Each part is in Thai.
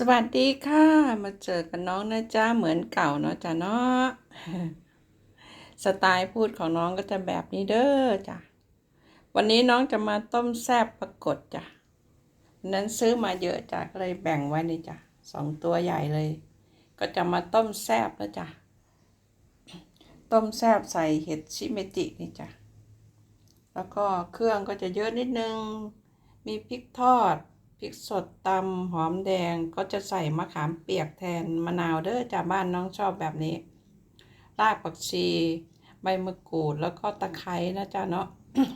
สวัสดีค่ะ มาเจอกันน้องนะจ๊ะเหมือนเก่าเนาะจ้ะเนาะสไตล์พูดของน้องก็จะแบบนี้เด้อจ้ะวันนี้น้องจะมาต้มแซบปรากฏจ้ะนั้นซื้อมาเยอะจ้ะก็เลยแบ่งไว้นี่จ้ะสองตัวใหญ่เลย ก็จะมาต้มแซบนะจ้ะต้มแซบใส่เห็ดชิเมจินี่จ้ะแล้วก็เครื่องก็จะเยอะนิดนึง มีพริกทอด พริกสดตำหอมแดงก็จะใส่มะขามเปียกแทนมะนาวเด้อจากบ้านน้องชอบแบบนี้ รากผักชี ใบมะกรูดแล้วก็ตะไคร้นะจ๊ะเนาะ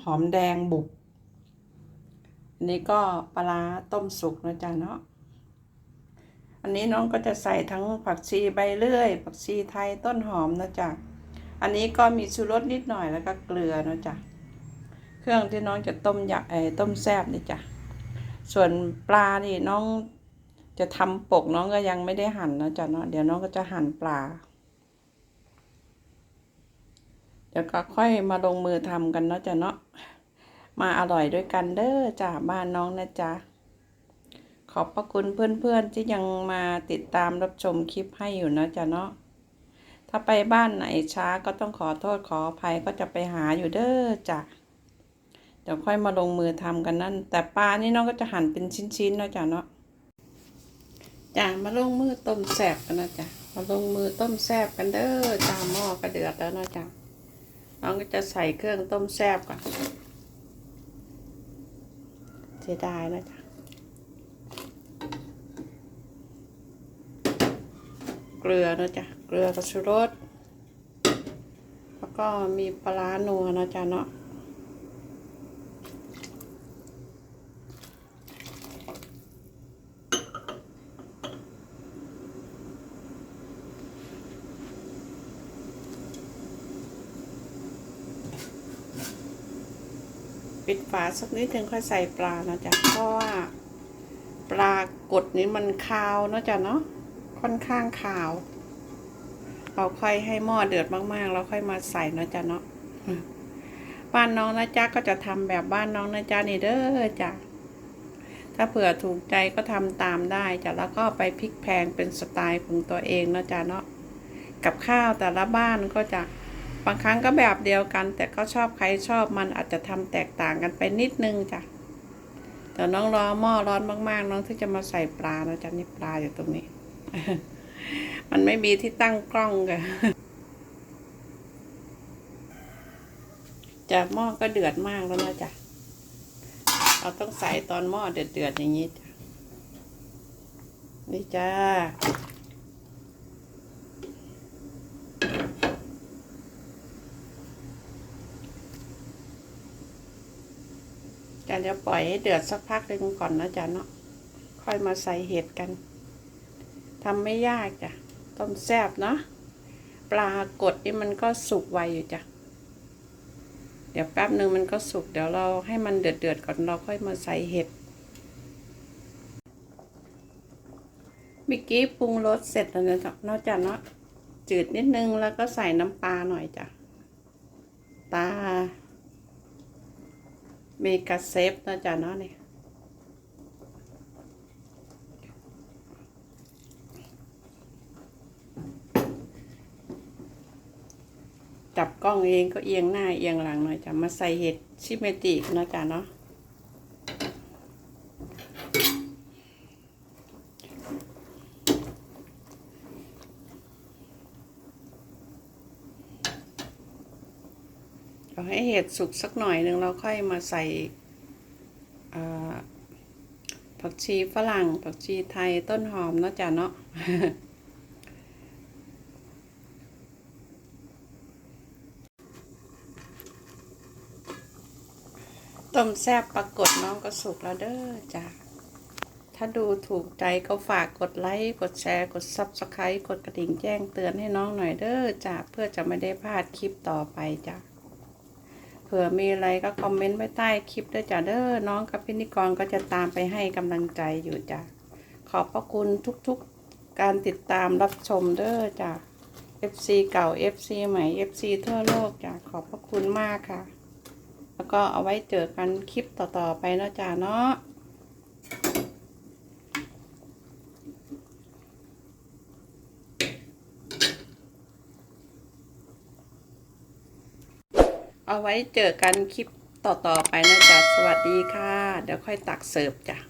หอมแดงบุกอันนี้ก็ปลาต้มสุกนะจ๊ะเนาะอันนี้น้องก็จะใส่ทั้งผักชีใบเลื่อย ผักชีไทยต้นหอมนะจ๊ะอันนี้ก็มีชูรสนิดหน่อยแล้วก็เกลือนะจ๊ะเครื่องที่น้องจะต้มยำไอ้ต้มแซ่บนี่จ้ะ ส่วนปลานี่น้องจะทำปกน้องก็ยังไม่ได้หั่นนะจ๊ะเนาะเดี๋ยวน้องก็จะหั่นปลา เดี๋ยวก็ค่อยมาลงมือทำกันเนาะจ๊ะเนาะมาอร่อยด้วยกันเด้อจ้ะบ้านน้องนะจ๊ะขอบพระคุณเพื่อนๆที่ยังมาติดตามรับชมคลิปให้อยู่นะจ๊ะเนาะถ้าไปบ้านไหนช้าก็ต้องขอโทษขออภัยก็จะไปหาอยู่เด้อจ้ะ ดี๋ยวค่อยมาลงมือทำกันนั่น แต่ปลานี่น้องก็จะหั่นเป็นชิ้นๆเนาะจ้ะเนาะจ้ะมาลงมือต้มแซ่บกันนะจ้ะมาลงมือต้มแซ่บกันเด้อจ้าหม้อกระเดือดแล้วนะจ้ะน้องก็จะใส่เครื่องต้มแซ่บก่อนเสียดายนะจ้ะเกลือนะจ้ะเกลือกับชูรสแล้วก็มีปลาร้านัวนะจ้ะเนาะ ปิดฝาสักนิดถึงค่อยใส่ปลานะจ๊ะเพราะว่าปลากดนี้มันคาวเนาะจ๊ะเนาะค่อนข้างคาว เราค่อยให้หม้อเดือดมากๆแล้วค่อยมาใส่นะจ๊ะเนาะบ้านน้องนะจ๊ะก็จะทำแบบบ้านน้องนะจ๊ะนี่เด้อจ้ะถ้าเผื่อถูกใจก็ทำตามได้จ้ะแล้วก็ไปพลิกแพงเป็นสไตล์ของตัวเองนะจ๊ะเนาะกับข้าวแต่ละบ้านก็จะ บางครั้งก็แบบเดียวกัน แต่ก็ชอบใครชอบมันอาจจะทำแตกต่างกันไปนิดนึงจ้ะแต่น้องรอหม้อร้อนมากๆ น้องที่จะมาใส่ปลานะจ๊ะนี่ปลาอยู่ตรงนี้ มันไม่มีที่ตั้งกล้องกันจะหม้อก็เดือดมากแล้วนะจ๊ะ เราต้องใส่ตอนหม้อเดือดๆอย่างนี้จ้ะ นี่จ้า จะจะปล่อยให้เดือดสักพักหนึ่งก่อนนะจ๊ะเนาะ ค่อยมาใส่เห็ดกัน ทำไม่ยากจ้ะ ต้มแซ่บเนาะ ปลากดนี่มันก็สุกไวอยู่จ้ะ เดี๋ยวแป๊บหนึ่งมันก็สุก เดี๋ยวเราให้มันเดือดเดือดก่อนเราค่อยมาใส่เห็ดเมื่อกี้ปรุงรสเสร็จแล้วนะจ๊ะนาะจ้ะเนาะจืดนิดนึงแล้วก็ใส่น้ำปลาหน่อยจ้ะ ตา มีกระเซฟนะจ๊ะเนาะเนี่ยจับกล้องเองก็เอียงหน้าเอียงหลังหน่อยจ้ะมาใส่เห็ดชิเมติกนะจ๊ะเนาะ อให้เห็ดสุกสักหน่อยหนึ่งเราค่อยมาใส่ผักชีฝรั่ง ผักชีไทยต้นหอมเนาะจ๊ะเนาะต้มแซ่บปรากฏน้องก็สุกแล้วเด้อจ้ะถ้าดูถูกใจก็ฝากกดไลค์ กดแชร์ กด Subscribe กดกระดิ่งแจ้งเตือนให้น้องหน่อยเด้อจ้ะเพื่อจะไม่ได้พลาดคลิปต่อไปจ้ะ ผื่อมีอะไรก็คอมเมนต์ไว้ใต้คลิปด้วยจ้ะเด้อน้องกับพินิกรก็จะตามไปให้กำลังใจอยู่จ้ะขอบพระคุณทุกๆการติดตามรับชมเด้อจ้ะ FC เก่า FC ใหม่ FC ทั่วโลกจ้ะขอบพระคุณมากค่ะ แล้วก็เอาไว้เจอกันคลิปต่อๆไปเนาะจ้าเนาะ เอาไว้เจอกันคลิปต่อๆไปนะจ๊ะ สวัสดีค่ะ เดี๋ยวค่อยตักเสิร์ฟจ้ะ